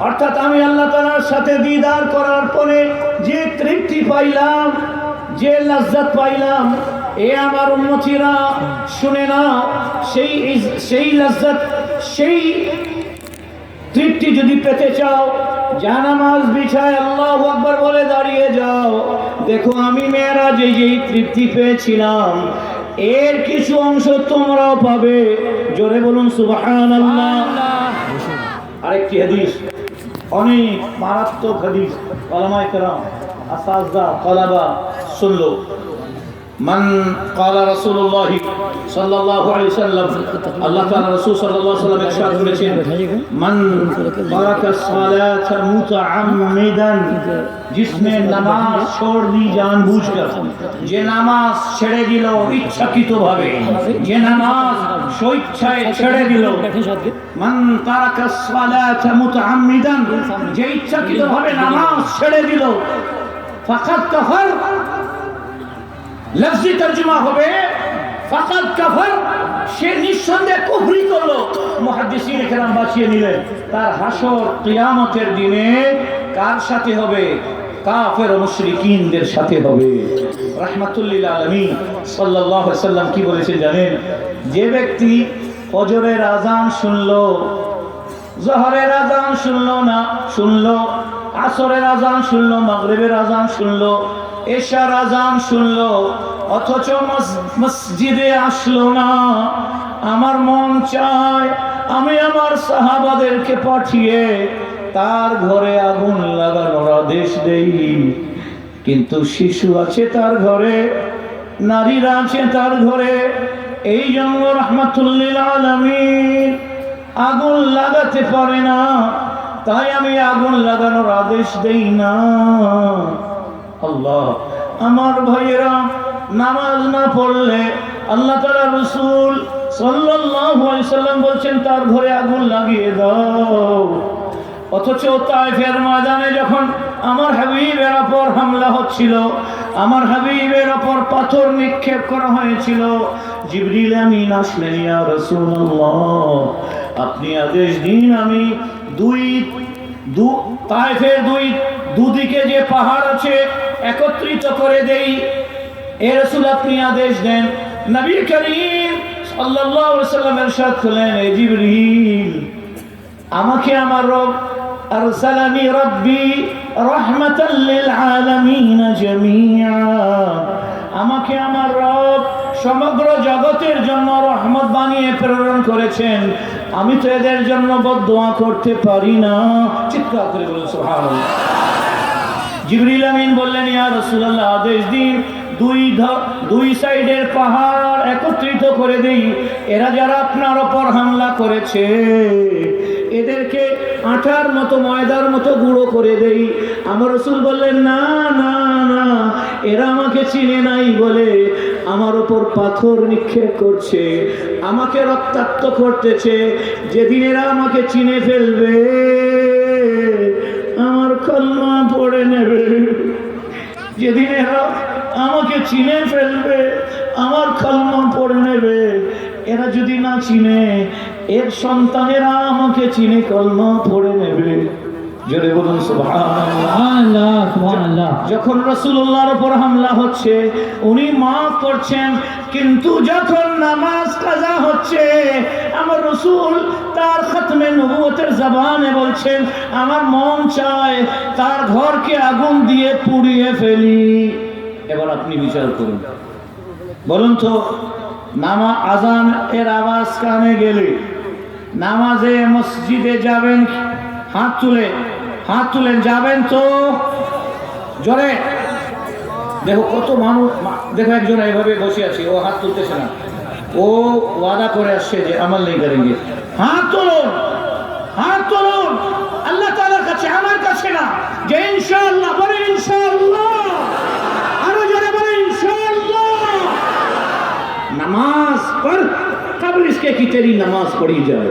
অর্থাৎ আমি আল্লাহ তাআলার সাথে দিদার করার পরে যে তৃপ্তি পাইলাম যে লজ্জত পাইলাম এ আমার উন্মতিরা শুনে না সেই সেই লজ্জত সেই তৃপ্তি যদি পেতে চাও জানামাজ বিছায় আল্লাহ আকবর বলে দাঁড়িয়ে যাও। দেখো আমি মেয়েরা যে যেই তৃপ্তি পেয়েছিলাম এর কিছু অংশ তোমরাও পাবে। জোরে বলুন আল্লাহ আরেকটি হাদিস। অনেক মারাত্মক হাদিস কলামায় কেরাম আসাজদা কলাবা শুনলো। মান কালা রাসূলুল্লাহ সাল্লাল্লাহু আলাইহি সাল্লাম আল্লাহ তাআলা রাসূল সাল্লাল্লাহু আলাইহি সাল্লাম ইরশাদ করেছেন মান বারাকা সালাতা মুতাআম্মিদান जिसने নামাজ छोड़ दी जानबूझकर যে নামাজ ছেড়ে দিল ইচ্ছাকৃতভাবে যে নামাজ স্বইচ্ছায় ছেড়ে দিল মান তারাকা সালাতা মুতাআম্মিদান যে ইচ্ছাকৃতভাবে নামাজ ছেড়ে দিল ফাকাদ কাফার লফজি তর্জমা হবে। ফাকাদ কাফার, সে নিঃসন্দেহে কুফরি করল মুহাদ্দিসিন কেরাম বাঁচিয়ে নিলেন। তার হাসর কিয়ামতের দিনে কার সাথে হবে? কাফের মুশরিকিনদের সাথে হবে। রাহমাতুল্লিল আলামিন সাল্লাল্লাহু আলাইহি সাল্লাম কি বলেছেন জানেন? যে ব্যক্তি ফজরের আজান শুনলো, জহরের আজান শুনলো না, শুনলো, আসরের আজান শুনলো, মাগরিবের আজান শুনলো এশার আজান শুনলো, অথচ মসজিদে আসলো না। আমার মন চায় আমি আমার সাহাবাদেরকে পাঠিয়ে তার ঘরে আগুন লাগানোর আদেশ দেই। কিন্তু শিশু আছে তার ঘরে, নারীরা আছে তার ঘরে, এই জন্য রহমাতুল্লিল আলমিন আগুন লাগাতে পারে না। তাই আমি আগুন লাগানোর আদেশ দেই না। আল্লাহ আমার ভাইয়েরা, নামাজ না পড়লে আল্লাহ তালা রসুল সাল্লাম বলছেন, তার ঘরে আগুন লাগিয়ে দাও। অথচ তাইফের ময়দানে যখন আমার হাবিবের ওপর হামলা হচ্ছিল, আমার হাবিবের ওপর পাথর নিক্ষেপ করা হয়েছিল, জিবরিল আমিন আসলেন আপনি আদেশ দিন, আমি দুই, দু, তাইফের দুই, দুদিকে যে পাহাড় আছে একত্রিত করে দেই। এ রাসূল আপনি আদেশ দেন। নবী করিম সাল্লাল্লাহু আলাইহি সাল্লাম ইরশাদ করলেন, এ আমাকে আমার রব আরসালানি রব্বি রহমাতাল লিল আলামিন আমাকে আমার রব সমগ্র জগতের জন্য রহমত বানিয়ে প্রেরণ করেছেন। আমি তো এদের জন্য বদদোয়া করতে পারি না। চিৎকার করে বলুন সুবহানাল্লাহ। জিবরিল আমিন বললেন, ইয়া রাসূলুল্লাহ আদেশ দিন, দুই দুই সাইডের পাহাড় একত্রিত করে দেই। এরা যারা আপনার ওপর হামলা করেছে, এদেরকে আঠার মতো ময়দার মতো গুঁড়ো করে দেই। আমার রসুল বললেন, না না না, এরা আমাকে চিনে নাই বলে আমার ওপর পাথর নিক্ষেপ করছে, আমাকে রক্তাক্ত করতেছে। যেদিন এরা আমাকে চিনে ফেলবে কলমা পড়ে নেবে। যেদিন এরা আমাকে চিনে ফেলবে, আমার কালমা পড়ে নেবে। এরা যদি না চিনে, এর সন্তানেরা আমাকে চিনে কলমা পড়ে নেবে। জোরে বলুন যখন রসুল্লাহর উপর হামলা হচ্ছে, উনি মাফ করছেন, কিন্তু যখন নামাজ কাজা হচ্ছে, আমার রসুল তার খতমে নবুয়তের জবানে বলছেন, আমার মন চায় তার ঘরকে আগুন দিয়ে পুড়িয়ে ফেলি। এবার আপনি বিচার করুন। বলুন তো, নামা আজান এর আওয়াজ কানে গেলে, নামাজে মসজিদে যাবেন, হাত তুলে হাত তুলেন, যাবেন তো। জোরে। দেখো কত মানুষ দেখো একজন এইভাবে বসে আছে, ও হাত তুলতেছে না। ও ওয়াদা করে আসছে যে আমার নেই করেন হাত তুলুন হাত তুলুন। আল্লাহ তালার কাছে, আমার কাছে না। যে ইনশাল্লাহ বলে ইনশাল্লাহ আরও জোরে বলে ইনশাল্লাহ নামাজ পড় কবর কি তেরি নামাজ পড়ি যায়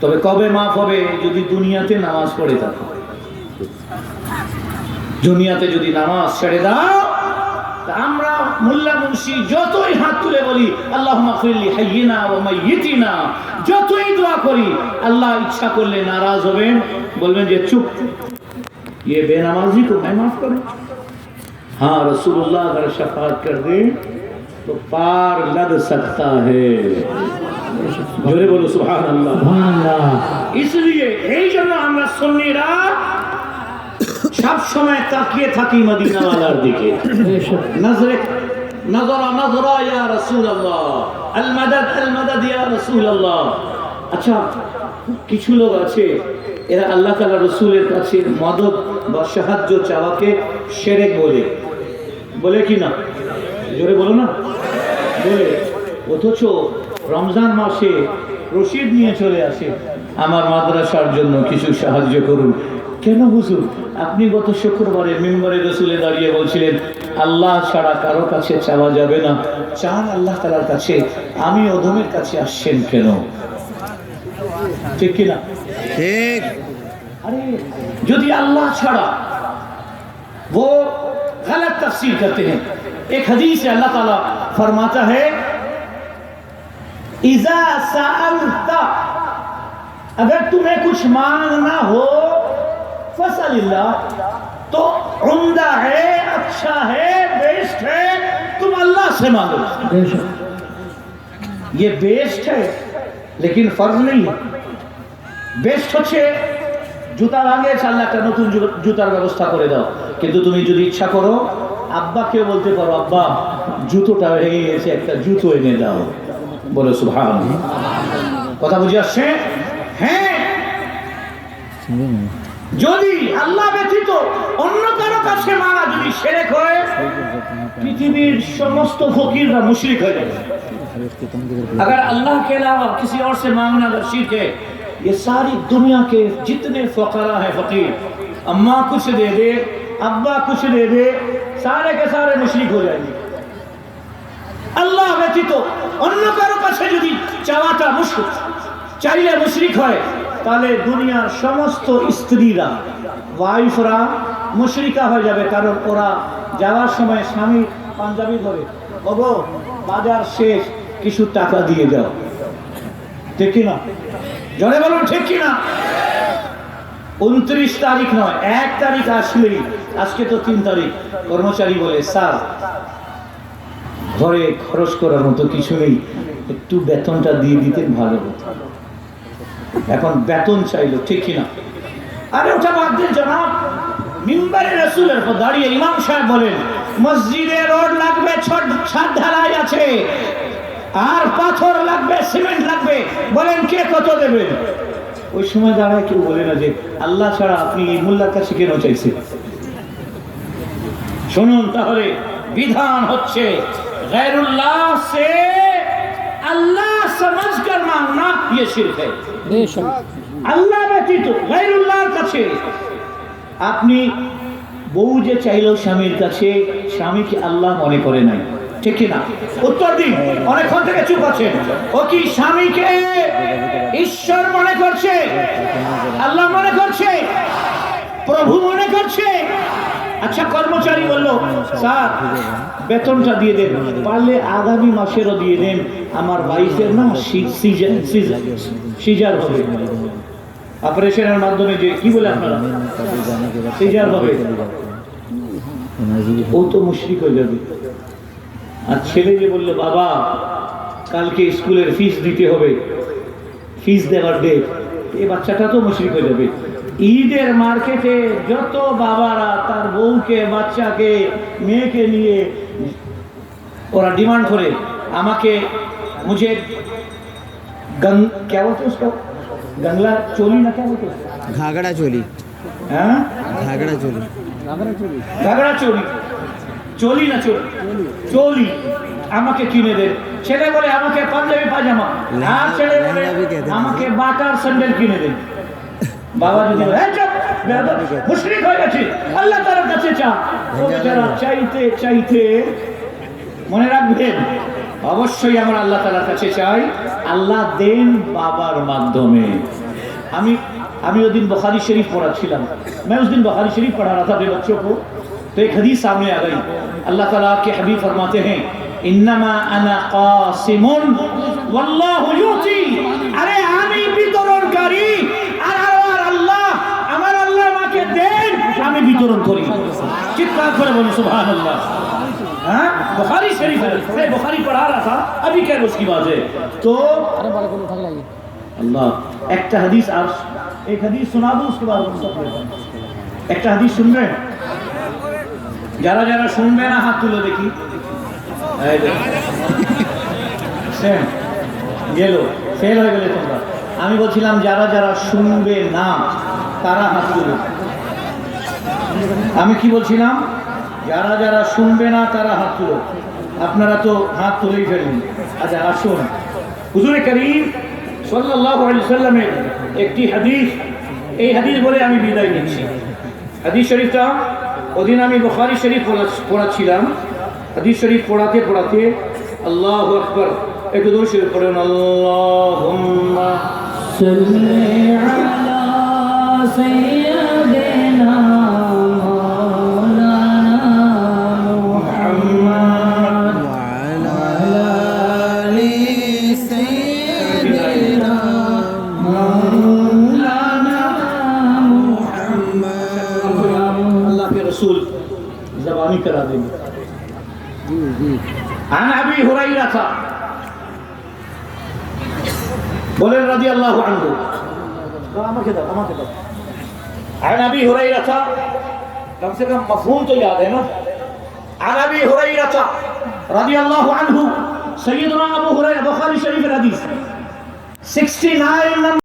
তবে কবে মাফ হবে যদি দুনিয়াতে নামাজ পড়ে থাকো দুনিয়াতে যদি নামাজ ছেড়ে দাও তা আমরা মোল্লা মুন্সি যতই হাত তুলে বলি আল্লাহ মাফিল্লি হাইয়িনা ও মাইয়িতিনা যতই দোয়া করি আল্লাহ ইচ্ছা করলে নারাজ হবেন বলবেন যে চুপ ये बेनमाजी को मैं माफ करूं हाँ रसूलुल्लाह अगर शफात कर दे तो पार लग सकता है জোরে বলো সুবহান আল্লাহ इसलिए এই জন্য আমরা সুন্নিরা সব সময় তাকিয়ে থাকি মদিনাওয়ালার দিকে নজরে নজরা নজরা ইয়া রাসূলুল্লাহ আল মাদাদ আল মাদাদ ইয়া রাসূলুল্লাহ আচ্ছা কিছু লোক আছে এরা আল্লাহ তাআলা রসুলের কাছে মদত বা সাহায্য চাওয়াকে শিরক বলে বলে কি না জোরে বলো না? জোরে। অথচ রমজান মাসে রশিদ নিয়ে চলে আসে। আমার মাদ্রাসার জন্য কিছু সাহায্য করুন। কেন হুজুর? আপনি গত শুক্রবারে মেম্বারে রসুলে দাঁড়িয়ে বলছিলেন আল্লাহ ছাড়া কারও কাছে চাওয়া যাবে না। চান আল্লাহ তালার কাছে। আমি অধমের কাছে আসছেন কেন? ঠিক কিনা? আরে যদি আল্লাহ ছাড়া غلط تفسیر کرتے ہیں۔ ایک حدیث سے اللہ تعالیٰ فرماتا ہے اذا اگر تمہیں کچھ مانگنا ہو فصل اللہ تو عمدہ ہے اچھا ہے بیسٹ ہے تم اللہ سے مانگو۔ یہ بیسٹ ہے لیکن فرض نہیں ہے۔ بیسٹ اچھے জুতা লাগিয়েছে আল্লাহ একটা নতুন জু- জুতার ব্যবস্থা করে দাও কিন্তু তুমি যদি ইচ্ছা করো আব্বাকে বলতে পারো আব্বা জুতোটা ভেঙে গেছে একটা জুতো এনে দাও বলে সুভান কথা বুঝে আসছে হ্যাঁ যদি আল্লাহ ব্যতীত অন্য কারো কাছে মারা যদি সেরেক হয় পৃথিবীর সমস্ত ফকিররা মুশরিক হয়ে যাবে अगर अल्लाह के अलावा किसी और से मांगना अगर शिरक है ये सारी दुनिया के जितने फकरा है फकीर अम्मा कुछ दे दे अब्बा कुछ दे दे सारे के सारे मुशरिक हो जाएंगे আল্লাহ ব্যতীত অন্য কারো কাছে যদি চাওয়াটা মুশরিক চাইলে মুশরিক হয় তাহলে দুনিয়ার সমস্ত স্ত্রীরা ওয়াইফরা মুশরিকা হয়ে যাবে কারণ ওরা যাওয়ার সময় স্বামী পাঞ্জাবি ধরে ওগো বাজার শেষ কিছু টাকা দিয়ে যাও ঠিক কিনা জনে বলুন, ঠিক কিনা? উনত্রিশ তারিখ নয়, এক তারিখ আসলেই, আজকে তো তিন তারিখ, কর্মচারী বলে, স্যার, ঘরে খরচ করার মতো কিছু নেই, একটু বেতনটা দিয়ে দিতে ভালো হতো। এখন বেতন চাইলো, ঠিক কিনা? আরে, ওটা বাদ দিন, জনাব। মিম্বারে রসুলের পর দাঁড়িয়ে ইমাম সাহেব বলেন, মসজিদে রোড লাগবে ছাদ ঢালাই আছে। আর পাথর লাগবে সিমেন্ট লাগবে বলেন কে কত দেবেন ওই সময় দাঁড়ায় কেউ বলে না যে আল্লাহ ছাড়া আপনি এই মোল্লার কাছে কেন চাইছেন শুনুন তাহলে বিধান হচ্ছে गैरुल्लाह से अल्लाह समझ कर मांगना ये शिरक है আল্লাহ ব্যতীত গায়রুল্লাহর কাছে আপনি বউ যে চাইলেও স্বামীর কাছে স্বামীকে আল্লাহ মনে করে নাই ঠিক না উত্তর দিন। অনেকক্ষণ থেকে চুপ আছে ও কি স্বামীকে ঈশ্বর মনে করছে? আল্লাহ মনে করছে? প্রভু মনে করছে? আচ্ছা কর্মচারী বলল, স্যার, বেতনটা দিয়ে দেন। পারলে আগামী মাসেরও দিয়ে দেন। আমার ওয়াইফের না সিজার- সিজার হবে। অপারেশনের মাধ্যমে যে, কি বলে আপনারা? সিজার হবে। ও তো মুশরিক হয়ে যাবে। আর ছেলে যে বলল বাবা কালকে স্কুলের ফিস দিতে হবে। ফিস দেওয়ার ডেট এই বাচ্চাটা তো মুশ্রিক হয়ে যাবে। ঈদের মার্কেটে যত বাবারা তার বউকে বাচ্চাকে মেয়েকে নিয়ে ওরা ডিমান্ড করে আমাকে মুঝে गंग কে বলতো उसको गंगला चोली ना क्या बोलते घाघड़ा ঘাগড়া हाँ ঘাগড়া चोली ঘাগড়া চলি। হ্যাঁ? চলি না চোলি চলি আমাকে কিনে দেন ছেলে বলে আমাকে পাঞ্জাবি পাজামা আর ছেলে বলে লেহেঙ্গা भी कहते हैं। আমাকে বাটার স্যান্ডেল কিনে দেন বাবা যদি বলে, "এই চুপ, বেয়াদব, মুশরিক হয়ে গেছে আল্লাহ তার কাছে চা ও বেচারা চাইতে চাইতে মনে রাখবেন অবশ্যই আমরা আল্লাহ তালার কাছে চাই আল্লাহ দেন বাবার মাধ্যমে আমি আমি ওই दिन बुखारी शरीफ पढ़ा छिलम मैं उस दिन बुखारी शरीफ पढ़ा रहा था अपने बच्चों को तो एक हदीस सामने आ गई अल्लाह ताला के हबीब फरमाते हैं इन्नमा अना कासिमुन वल्लाहु युती अरे আমি বিতরণকারী আর আমার আল্লাহ আমার আল্লাহ আমাকে দেন আমি বিতরণ করি চিৎকার করে বলি সুবহানাল্লাহ हाँ बुखारी शरीफ है मैं बुखारी पढ़ा रहा था अभी क्या उसकी बात है तो अल्लाह একটা হাদিস আর एक हदीस सुना दो उसके बाद हम सब बोलते हैं। যারা যারা শুনবে না, হাত তুলে দেখি. গেল। ফেল হয়ে গেলে তোমরা। আমি বলছিলাম, যারা যারা শুনবে না, তারা হাত তুলে। আমি কি বলছিলাম? যারা যারা শুনবে না, তারা হাত তুলো। আপনারা তো হাত তুলেই ফেলুন। আচ্ছা আসুন। হুজুরে করিম আলাইহি সাল্লামের একটি হাদিস। এই হাদিস বলে আমি বিদায় নিচ্ছি। হাদিস শরীফটা ওদিন আমি বখারি শরীফ পড়া- পড়াচ্ছিলাম। হাদিস শরীফ পড়াতে পড়াতে আল্লাহ আকবর। একটু দোষ পড়ুন, আল্লাহুম্মা जबानी करा देंगे عن ابي هريره বলেন রাজি আল্লাহ আনহু আমাকে দাও আমাকে দাও عن ابي هريره कम से कम मफहूम तो याद है ना عن ابي هريره رضي الله عنه سيدنا ابو هريره बुखारी शरीफ हदीस 69 नंबर